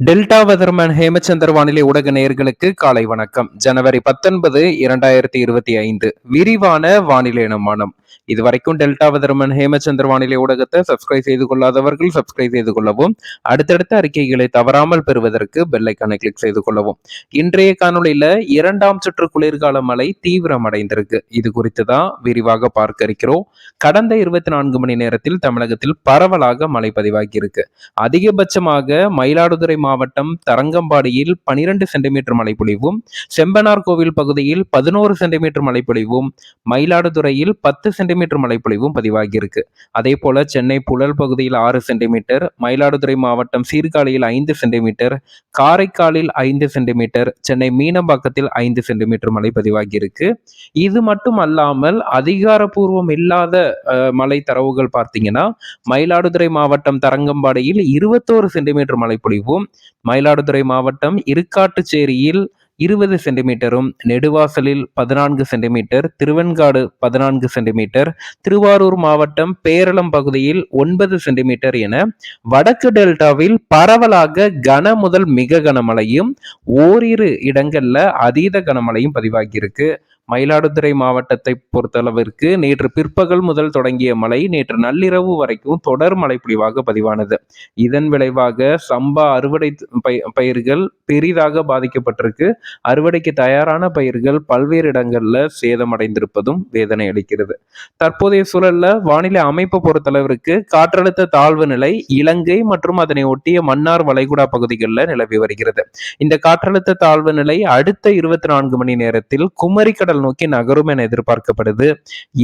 Delta weatherman Hemachandar வானிலை ஊடக நேயர்களுக்கு காலை வணக்கம். ஜனவரி பத்தொன்பது இரண்டாயிரத்தி இருபத்தி ஐந்து. விரிவான வானிலை அனுமானம். இதுவரைக்கும் டெல்டா வெதர்மன் ஹேமச்சந்தர் வானிலை ஊடகத்தை சப்ஸ்கிரைப் செய்து கொள்ளாதவர்கள் சப்ஸ்கிரைப் செய்து கொள்ளவும் அடுத்தடுத்த அறிக்கைகளை தவறாமல் பெறுவதற்கு பெல்லைக்கானை கிளிக் செய்து கொள்ளவும். இன்றைய காணொலியில இரண்டாம் சுற்று குளிர்கால மழை தீவிரமடைந்திருக்கு. இது குறித்து தான் விரிவாக பார்க்க இருக்கிறோம். கடந்த இருபத்தி நான்கு மணி நேரத்தில் தமிழகத்தில் பரவலாக மழை பதிவாகி இருக்கு. அதிகபட்சமாக மயிலாடுதுறை மாவட்டம் தரங்கம்பாடியில் பனிரெண்டு சென்டிமீட்டர் மழைப்பொழிவும் செம்பனார் கோவில் பகுதியில் பதினோரு சென்டிமீட்டர் மழைப்பொழிவும் மயிலாடுதுறையில் பத்து சென்டிமீட்டர் மழைப்பொழிவும் பதிவாகியிருக்கு. அதே போல சென்னை புழல் பகுதியில் ஆறு சென்டிமீட்டர் மயிலாடுதுறை மாவட்டம் சீர்காழியில் ஐந்து சென்டிமீட்டர் காரைக்காலில் ஐந்து சென்டிமீட்டர் சென்னை மீனம்பாக்கத்தில் ஐந்து சென்டிமீட்டர் மழை பதிவாகியிருக்கு. இது மட்டும் அல்லாமல் அதிகாரப்பூர்வம் இல்லாத மழை தரவுகள் பார்த்தீங்கன்னா மயிலாடுதுறை மாவட்டம் தரங்கம்பாடியில் இருபத்தோரு சென்டிமீட்டர் மழை பொழிவும். மயிலாடுதுறை மாவட்டம் இருக்காட்டுச்சேரியில் இருபது சென்டிமீட்டரும் நெடுவாசலில் பதினான்கு சென்டிமீட்டர் திருவெண்காடு பதினான்கு சென்டிமீட்டர் திருவாரூர் மாவட்டம் பேரளம் பகுதியில் ஒன்பது சென்டிமீட்டர் என வடக்கு டெல்டாவில் பரவலாக கன முதல் மிக கனமழையும் ஓரிரு இடங்கள்ல அதீத கனமழையும் பதிவாகியிருக்கு. மயிலாடுதுறை மாவட்டத்தை பொறுத்தளவிற்கு நேற்று பிற்பகல் முதல் தொடங்கிய மழை நேற்று நள்ளிரவு வரைக்கும் தொடர் மழைப்பொழிவாக பதிவானது. இதன் விளைவாக சம்பா அறுவடை பயிர்கள் பெரிதாக பாதிக்கப்பட்டிருக்கு. அறுவடைக்கு தயாரான பயிர்கள் பல்வேறு இடங்கள்ல சேதமடைந்திருப்பதும் வேதனை அளிக்கிறது. தற்போதைய சூழல்ல வானிலை அமைப்பு பொறுத்தளவிற்கு காற்றழுத்த தாழ்வு நிலை இலங்கை மற்றும் அதனை ஒட்டிய மன்னார் வளைகுடா பகுதிகளில் நிலவி வருகிறது. இந்த காற்றழுத்த தாழ்வு நிலை அடுத்த இருபத்தி நான்கு மணி நேரத்தில் குமரிக்கடல் வங்கக்கடல் நோக்கி நகரும் என எதிர்பார்க்கப்படுது.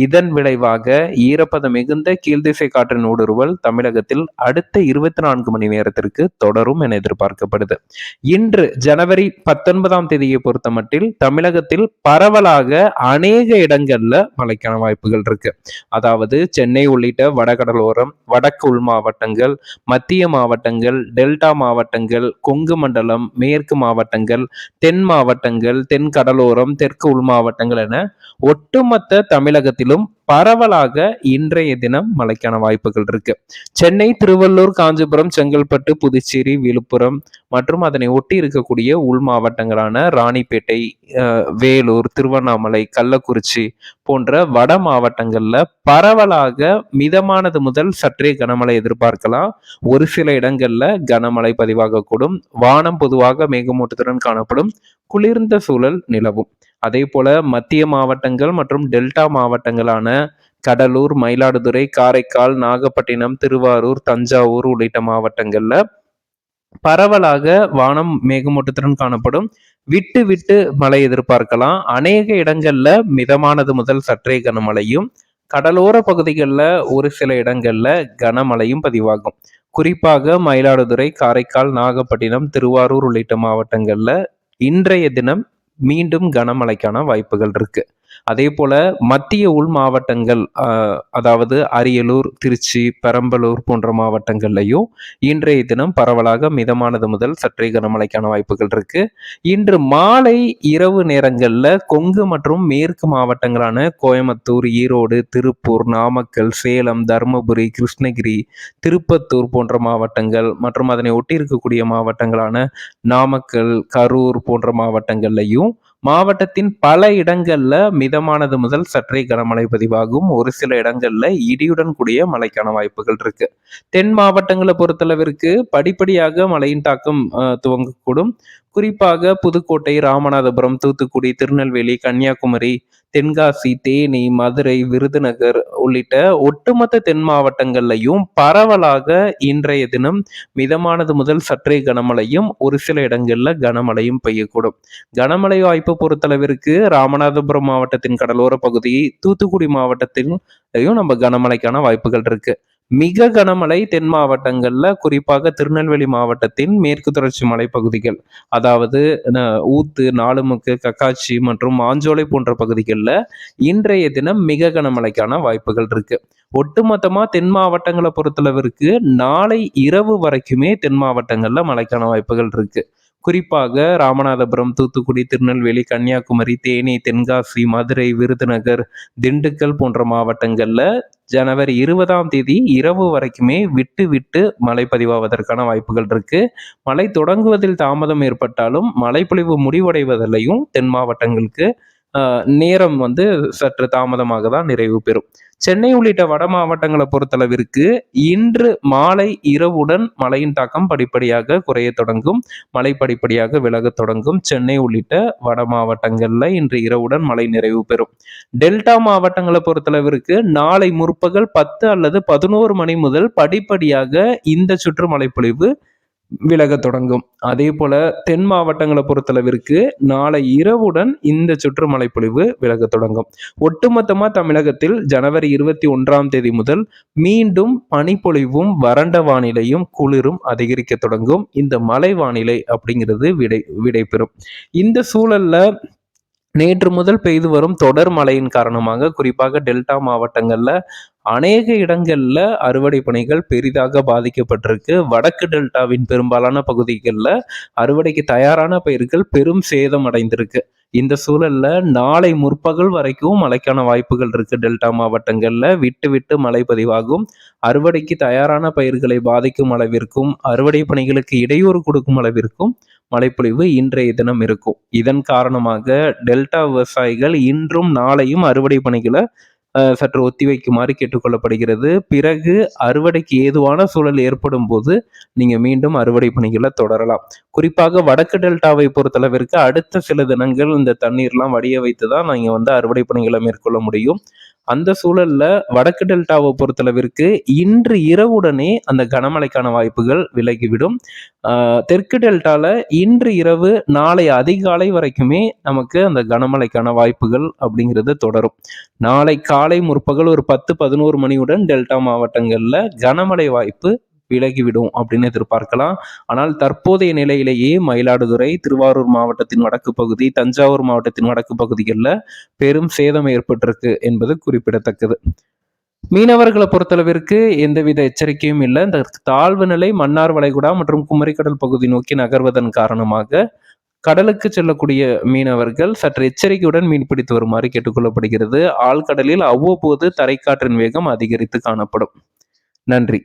இதன் விளைவாக ஈரப்பதம் மிகுந்த கீழ்திசை காற்றின் ஊடுருவல் தமிழகத்தில் அடுத்த இருபத்தி நான்கு மணி நேரத்திற்கு தொடரும் என எதிர்பார்க்கப்படுது. இன்று ஜனவரி பத்தொன்பதாம் தேதியை பொறுத்த மட்டில் தமிழகத்தில் பரவலாக அநேக இடங்கள்ல மழைக்கான வாய்ப்புகள் இருக்கு. அதாவது சென்னை உள்ளிட்ட வடகடலோரம் வடக்கு உள் மாவட்டங்கள் மத்திய மாவட்டங்கள் டெல்டா மாவட்டங்கள் கொங்கு மண்டலம் மேற்கு மாவட்டங்கள் தென் மாவட்டங்கள் தென் கடலோரம் தெற்கு உள் மாவட்டம் மாவட்டங்கள் என ஒட்டுமொத்த தமிழகத்திலும் பரவலாக இன்றைய தினம் மழைக்கான வாய்ப்புகள் இருக்கு. சென்னை திருவள்ளூர் காஞ்சிபுரம் செங்கல்பட்டு புதுச்சேரி விழுப்புரம் மற்றும் அதனை ஒட்டி இருக்கக்கூடிய உள் மாவட்டங்களான ராணிப்பேட்டை வேலூர் திருவண்ணாமலை கள்ளக்குறிச்சி போன்ற வட மாவட்டங்கள்ல பரவலாக மிதமானது முதல் சற்றே கனமழை எதிர்பார்க்கலாம். ஒரு சில இடங்கள்ல கனமழை பதிவாகக்கூடும். வானம் பொதுவாக மேகமூட்டத்துடன் காணப்படும். குளிர்ந்த சூழல் நிலவும். அதே போல மத்திய மாவட்டங்கள் மற்றும் டெல்டா மாவட்டங்களான கடலூர் மயிலாடுதுறை காரைக்கால் நாகப்பட்டினம் திருவாரூர் தஞ்சாவூர் உள்ளிட்ட மாவட்டங்கள்ல பரவலாக வானம் மேகமூட்டத்துடன் காணப்படும். விட்டு விட்டு மழை எதிர்பார்க்கலாம். அநேக இடங்கள்ல மிதமானது முதல் சற்றே கனமழையும் கடலோர பகுதிகளில் ஒரு சில இடங்கள்ல கனமழையும் பதிவாகும். குறிப்பாக மயிலாடுதுறை காரைக்கால் நாகப்பட்டினம் திருவாரூர் உள்ளிட்ட மாவட்டங்கள்ல இன்றைய தினம் மீண்டும் கனமழைக்கான வாய்ப்புகள் இருக்குது அதே போல மத்திய உள் மாவட்டங்கள் அதாவது அரியலூர் திருச்சி பெரம்பலூர் போன்ற மாவட்டங்கள்லையும் இன்றைய தினம் பரவலாக மிதமானது முதல் சற்றே கனமழைக்கான வாய்ப்புகள் இருக்கு. இன்று மாலை இரவு நேரங்களில் கொங்கு மற்றும் மேற்கு மாவட்டங்களான கோயம்புத்தூர் ஈரோடு திருப்பூர் நாமக்கல் சேலம் தருமபுரி கிருஷ்ணகிரி திருப்பத்தூர் போன்ற மாவட்டங்கள் மற்றும் அதனை ஒட்டி இருக்கக்கூடிய மாவட்டங்களான நாமக்கல் கரூர் போன்ற மாவட்டங்கள்லையும் மாவட்டத்தின் பல இடங்கள்ல மிதமானது முதல் சற்றே கனமழை பதிவாகும். ஒரு சில இடங்கள்ல இடியுடன் கூடிய மழைக்கான வாய்ப்புகள் இருக்கு. தென் மாவட்டங்களை பொறுத்தளவிற்கு படிப்படியாக மழையின் தாக்கம் துவங்கக்கூடும். குறிப்பாக புதுக்கோட்டை ராமநாதபுரம் தூத்துக்குடி திருநெல்வேலி கன்னியாகுமரி தென்காசி தேனி மதுரை விருதுநகர் உள்ளிட்ட ஒட்டுமொத்த தென் மாவட்டங்கள்லையும் பரவலாக இன்றைய தினம் மிதமானது முதல் சற்றே கனமழையும் ஒரு சில இடங்கள்ல கனமழையும் பெய்யக்கூடும். கனமழை வாய்ப்பு பொறுத்தளவிற்கு ராமநாதபுரம் மாவட்டத்தின் கடலோர பகுதி தூத்துக்குடி மாவட்டத்திலையும் நம்ம கனமழைக்கான வாய்ப்புகள் இருக்கு. மிக கனமழை தென் மாவட்டங்கள்ல குறிப்பாக திருநெல்வேலி மாவட்டத்தின் மேற்கு தொடர்ச்சி மலைப்பகுதிகள் அதாவது ஊத்து நாலுமுக்கு கக்காச்சி மற்றும் மாஞ்சோலை போன்ற பகுதிகளில் இன்றைய தினம் மிக கனமழைக்கான வாய்ப்புகள் இருக்கு. ஒட்டுமொத்தமா தென் மாவட்டங்களை பொறுத்தளவிற்கு நாளை இரவு வரைக்குமே தென் மாவட்டங்கள்ல மழைக்கான வாய்ப்புகள் இருக்கு. குறிப்பாக ராமநாதபுரம் தூத்துக்குடி திருநெல்வேலி கன்னியாகுமரி தேனி தென்காசி மதுரை விருதுநகர் திண்டுக்கல் போன்ற மாவட்டங்களில் ஜனவரி இருபதாம் தேதி இரவு வரைக்குமே விட்டு விட்டு மழை பதிவாவதற்கான வாய்ப்புகள் இருக்கு. மழை தொடங்குவதில் தாமதம் ஏற்பட்டாலும் மழைப்பொழிவு முடிவடைவதிலையும் தென் மாவட்டங்களுக்கு நேரம் வந்து சற்று தாமதமாக தான் நிறைவு பெறும். சென்னை உள்ளிட்ட வட மாவட்டங்களை பொறுத்தளவிற்கு இன்று மாலை இரவுடன் மழையின் தாக்கம் படிப்படியாக குறைய தொடங்கும். மழை படிப்படியாக விலக தொடங்கும். சென்னை உள்ளிட்ட வட மாவட்டங்களில் இன்று இரவுடன் மழை நிறைவு பெறும். டெல்டா மாவட்டங்களை பொறுத்தளவிற்கு நாளை முற்பகல் பத்து அல்லது பதினோரு மணி முதல் படிப்படியாக இந்த சுற்று மழைப்பொழிவு விலக தொடங்கும். அதே போல தென் மாவட்டங்களை பொறுத்தளவிற்கு நாளை இரவுடன் இந்த சுற்றுமலை பொழிவு விலக தொடங்கும். ஒட்டுமொத்தமா தமிழகத்தில் ஜனவரி இருபத்தி ஒன்றாம் தேதி முதல் மீண்டும் பனிப்பொழிவும் வறண்ட வானிலையும் குளிரும் அதிகரிக்க தொடங்கும். இந்த மலை வானிலை அப்படிங்கிறது விடை விடைபெறும். இந்த சூழல்ல நேற்று முதல் பெய்து வரும் தொடர் மழையின் காரணமாக குறிப்பாக டெல்டா மாவட்டங்களில் அநேக இடங்களில் அறுவடை பணிகள் பெரிதாக பாதிக்கப்பட்டிருக்கு. வடக்கு டெல்டாவின் பெரும்பாலான பகுதிகளில் அறுவடைக்கு தயாரான பயிர்கள் பெரும் சேதம் அடைந்திருக்கு. இந்த சூழல்ல நாளை முற்பகல் வரைக்கும் மழைக்கான வாய்ப்புகள் இருக்கு. டெல்டா மாவட்டங்கள்ல விட்டு விட்டு மழை பதிவாகும். அறுவடைக்கு தயாரான பயிர்களை பாதிக்கும் அளவிற்கும் அறுவடை பணிகளுக்கு இடையூறு கொடுக்கும் அளவிற்கும் மழைப்பொழிவு இன்றைய தினம் இருக்கும். இதன் காரணமாக டெல்டா விவசாயிகள் இன்றும் நாளையும் அறுவடை பணிகளை சற்று ஒத்திவைக்குமாறு கேட்டுக்கொள்ளப்படுகிறது. பிறகு அறுவடைக்கு ஏதுவான சூழல் ஏற்படும் போது நீங்க மீண்டும் அறுவடை பணிகளை தொடரலாம். குறிப்பாக வடக்கு டெல்டாவை பொறுத்தளவிற்கு அடுத்த சில தினங்கள் இந்த தண்ணீர்லாம் வடிய வைத்து தான் நீங்க வந்து அறுவடை பணிகளை மேற்கொள்ள முடியும். அந்த சூழல்ல வடக்கு டெல்டாவை பொறுத்தளவிற்கு இன்று இரவுடனே அந்த கனமழைக்கான வாய்ப்புகள் விலகிவிடும். தெற்கு டெல்டால இன்று இரவு நாளை அதிகாலை வரைக்குமே நமக்கு அந்த கனமழைக்கான வாய்ப்புகள் அப்படிங்கிறது தொடரும். நாளை காலை முற்பகல் ஒரு பத்து பதினோரு மணியுடன் டெல்டா மாவட்டங்கள்ல கனமழை வாய்ப்பு விலகிவிடும் அப்படின்னு எதிர்பார்க்கலாம். ஆனால் தற்போதைய நிலையிலேயே மயிலாடுதுறை திருவாரூர் மாவட்டத்தின் வடக்கு பகுதி தஞ்சாவூர் மாவட்டத்தின் வடக்கு பகுதிகளில் பெரும் சேதம் ஏற்பட்டிருக்கு என்பது குறிப்பிடத்தக்கது. மீனவர்களை பொறுத்தளவிற்கு எந்தவித எச்சரிக்கையும் இல்லை. இந்த தாழ்வு நிலை மன்னார் வளைகுடா மற்றும் குமரிக்கடல் பகுதி நோக்கி நகர்வதன் காரணமாக கடலுக்கு செல்லக்கூடிய மீனவர்கள் சற்று எச்சரிக்கையுடன் மீன்பிடித்து வருமாறு கேட்டுக்கொள்ளப்படுகிறது. ஆழ்கடலில் அவ்வப்போது தரைக்காற்றின் வேகம் அதிகரித்து காணப்படும். நன்றி.